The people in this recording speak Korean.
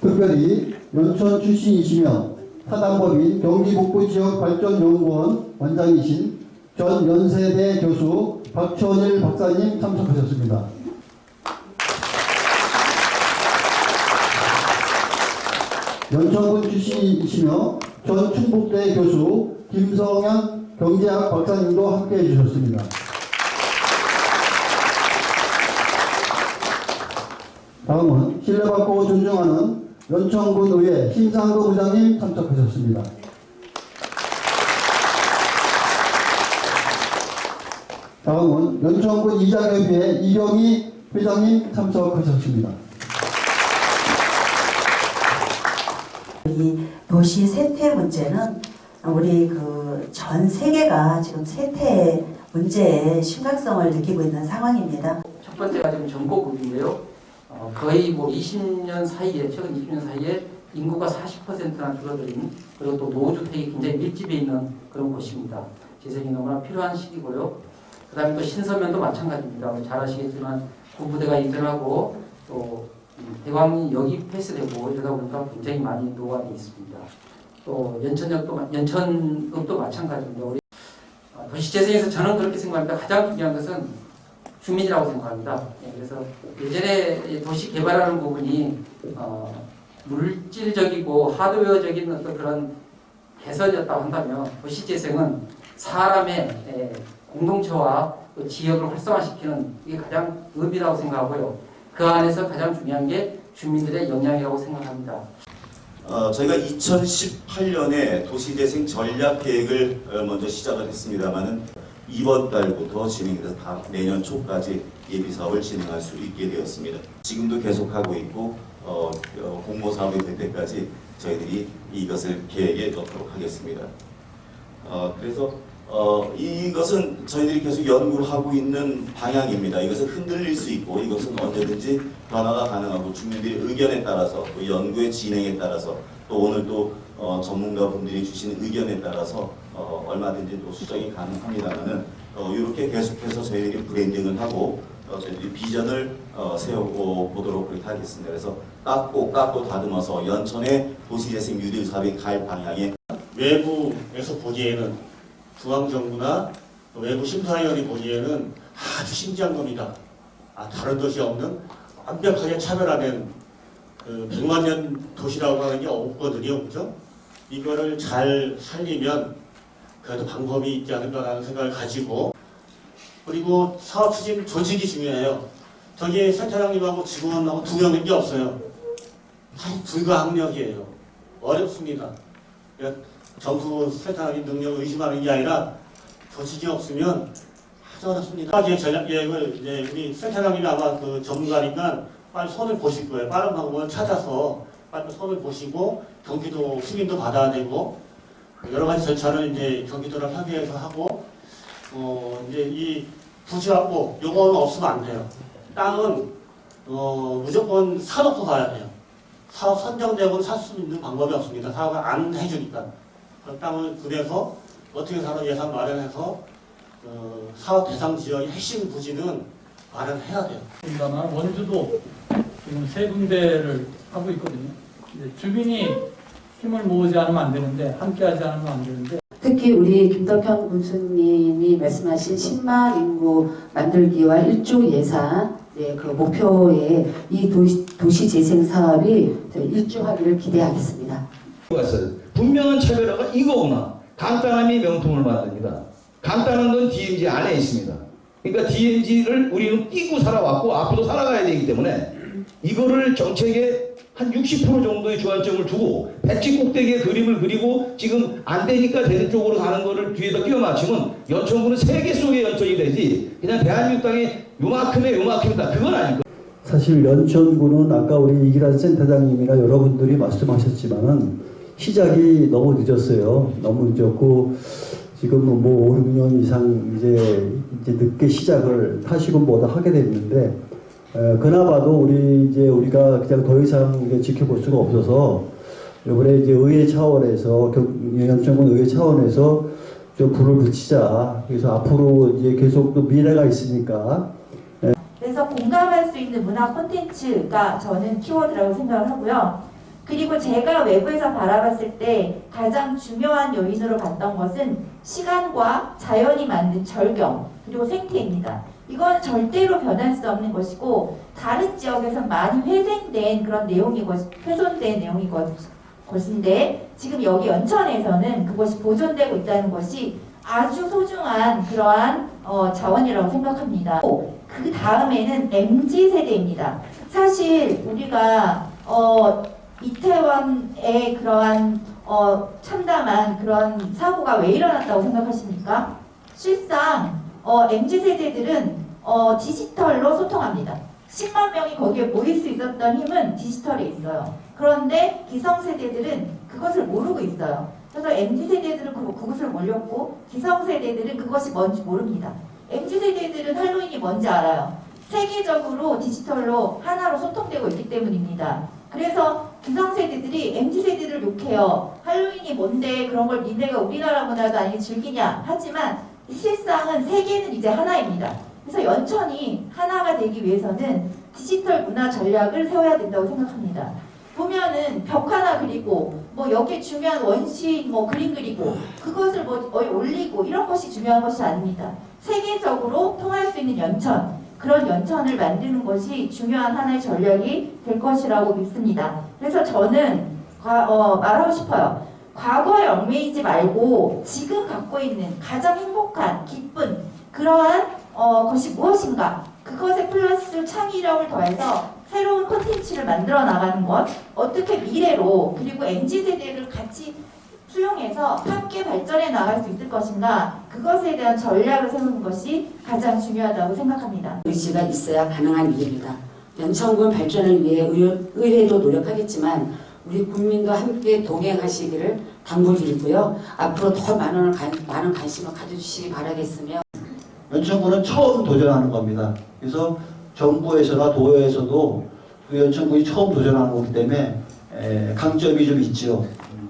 특별히 연천 출신이시며 사단법인 경기북부 지역 발전연구원 원장이신 전 연세대 교수 박천일 박사님 참석하셨습니다. 연천군 출신이시며 전 충북대 교수 김성현 경제학 박사님도 함께 해 주셨습니다. 다음은 신뢰받고 존중하는 연천군 의회 신상도 부장님 참석하셨습니다. 다음은 연천군 이장협의회 이경희 회장님 참석하셨습니다. 이 도시 세태 문제는 우리 그 전 세계가 지금 세태 문제의 심각성을 느끼고 있는 상황입니다. 첫 번째가 지금 전고급인데요. 어, 거의 뭐 20년 사이에 최근 20년 사이에 인구가 40%나 줄어들인 그리고 또 노후주택이 굉장히 밀집해 있는 그런 곳입니다. 재생이 너무나 필요한 시기고요. 그 다음에 또 신서면도 마찬가지입니다. 잘 아시겠지만 구부대가 이전하고 또 음, 여기 폐쇄되고 이러다 보니까 굉장히 많이 노후화되어 있습니다. 또 연천역도 마- 연천읍도 마찬가지입니다. 우리 어, 도시재생에서 저는 그렇게 생각합니다. 가장 중요한 것은 주민이라고 생각합니다. 예, 그래서 예전에 이 도시 개발하는 부분이 어, 물질적이고 하드웨어적인 어떤 그런 개선이었다고 한다면 도시 재생은 사람의 예, 공동체와 그 지역을 활성화시키는 이게 가장 의미라고 생각하고요. 그 안에서 가장 중요한 게 주민들의 영향이라고 생각합니다. 어, 저희가 2018년에 도시재생 전략 계획을 어, 먼저 시작을 했습니다만은 이번 달부터 진행돼서 다 내년 초까지 예비 사업을 진행할 수 있게 되었습니다. 지금도 계속하고 있고 어, 어, 공모 사업이 될 때까지 저희들이 이것을 계획에 넣도록 하겠습니다. 어, 그래서 어, 이것은 저희들이 계속 연구를 하고 있는 방향입니다. 이것은 흔들릴 수 있고 이것은 언제든지 변화가 가능하고 주민들의 의견에 따라서 또 연구의 진행에 따라서 또 오늘 또 어, 전문가분들이 주신 의견에 따라서 어, 얼마든지 또 수정이 가능합니다만은 어, 이렇게 계속해서 저희들이 브랜딩을 하고 어, 저희들이 비전을 어, 세우고 보도록 그렇게 하겠습니다. 그래서 깎고 깎고 다듬어서 연천의 도시재생 뉴딜 사업이 갈 방향에 외부에서 보기에는 중앙정부나 외부 심사위원이 보기에는 아주 신기한 겁니다. 아, 다른 도시 없는 완벽하게 차별화된 그 100만 년 도시라고 하는 게 없거든요. 그죠? 이거를 잘 살리면 그래도 방법이 있지 않을까라는 생각을 가지고 그리고 사업 추진 조직이 중요해요. 저기 센터장님하고 직원하고 두 명밖에 없어요. 다 불가항력이에요. 어렵습니다. 정부 세탁의 능력을 의심하는 게 아니라 조직이 없으면 아주 어렵습니다. 계 전략 계획을 이제 우리 센터장님이 아마 그 전문가니까 빨리 손을 보실 거예요. 빠른 방법을 찾아서 빨리 손을 보시고 경기도 승인도 받아야 되고 여러 가지 절차를 이제 경기도를 협의해서 하고 어 이제 이 부지 확보 요거는 없으면 안 돼요. 땅은 어 무조건 사놓고 가야 돼요. 사업 선정되고 살 수 있는 방법이 없습니다. 사업을 안 해주니까. 그 땅을 그래서 어떻게 살아 예산 마련해서 어, 사업 대상 지역의 핵심 부지는 마련해야 돼요. 입니다만 원주도 지금 세 군데를 하고 있거든요. 이제 주민이 힘을 모으지 않으면 안 되는데 함께하지 않으면 안 되는데 특히 우리 김덕현 군수님이 말씀하신 10만 인구 만들기와 1조 예산 네, 그 목표에 이 도시, 도시 재생 사업이 일조하기를 기대하겠습니다. 분명한 차별화가 이거구나. 간단함이 명품을 만듭니다. 간단한 건 DMZ 안에 있습니다. 그러니까 DMZ를 우리는 끼고 살아왔고 앞으로 살아가야 되기 때문에 이거를 정책에 한 60% 정도의 주안점을 두고 백지 꼭대기에 그림을 그리고 지금 안 되니까 되는 쪽으로 가는 거를 뒤에다 끼워 맞추면 연천군은 세계 속의 연천이 되지 그냥 대한민국 땅에 요만큼의 요만큼이다 그건 아니고 사실 연천군은 아까 우리 이기란 센터장님이나 여러분들이 말씀하셨지만은 시작이 너무 늦었어요. 너무 늦었고 지금 뭐 5, 6년 이상 이제 이제 늦게 시작을 타시군보다 하게 됐는데 에, 그나마도 우리 이제 우리가 그냥 더 이상 지켜볼 수가 없어서 이번에 이제 의회 차원에서 경- 연천군 의회 차원에서 좀 불을 붙이자. 그래서 앞으로 이제 계속 또 미래가 있으니까 그래서 공감할 수 있는 문화 콘텐츠가 저는 키워드라고 생각을 하고요. 그리고 제가 외부에서 바라봤을 때 가장 중요한 요인으로 봤던 것은 시간과 자연이 만든 절경 그리고 생태입니다. 이건 절대로 변할 수 없는 것이고 다른 지역에서 많이 회생된 그런 내용이 것, 훼손된 내용이 것, 것인데 지금 여기 연천에서는 그것이 보존되고 있다는 것이 아주 소중한 그러한 어, 자원이라고 생각합니다. 그 다음에는 MZ 세대입니다. 사실 우리가 어, 이태원의 그러한 어, 참담한 그런 사고가 왜 일어났다고 생각하십니까? 실상 어, MZ 세대들은 어, 디지털로 소통합니다. 10만 명이 거기에 모일 수 있었던 힘은 디지털에 있어요. 그런데 기성세대들은 그것을 모르고 있어요. 그래서 MZ세대들은 그- 그것을 몰렸고 기성세대들은 그것이 뭔지 모릅니다. MZ세대들은 할로윈이 뭔지 알아요. 세계적으로 디지털로 하나로 소통되고 있기 때문입니다. 그래서 기성세대들이 MZ세대를 욕해요. 할로윈이 뭔데 그런 걸 니네가 우리나라 문화도 아니게 즐기냐 하지만 실상은 세계는 이제 하나입니다. 그래서 연천이 하나가 되기 위해서는 디지털 문화 전략을 세워야 된다고 생각합니다. 보면은 벽 하나 그리고 뭐 여기에 중요한 원시인 뭐 그림 그리고 그것을 뭐 올리고 이런 것이 중요한 것이 아닙니다. 세계적으로 통할 수 있는 연천 그런 연천을 만드는 것이 중요한 하나의 전략이 될 것이라고 믿습니다. 그래서 저는 과- 어, 말하고 싶어요. 과거에 얽매이지 말고 지금 갖고 있는 가장 행복한 기쁜 그러한 어, 것이 무엇인가 그것에 플러스 창의력을 더해서 새로운 콘텐츠를 만들어 나가는 것 어떻게 미래로 그리고 MZ 세대를 같이 수용해서 함께 발전해 나갈 수 있을 것인가 그것에 대한 전략을 세우는 것이 가장 중요하다고 생각합니다. 의지가 있어야 가능한 일입니다. 연천군 발전을 위해 의, 의회도 노력하겠지만 우리 국민도 함께 동행하시기를 당부드리고요. 앞으로 더 많은, 관- 많은 관심을 가져주시기 바라겠으며 연천군은 처음 도전하는 겁니다. 그래서 정부에서나 도에서도 그 연천군이 처음 도전하는 거기 때문에 에, 강점이 좀 있죠.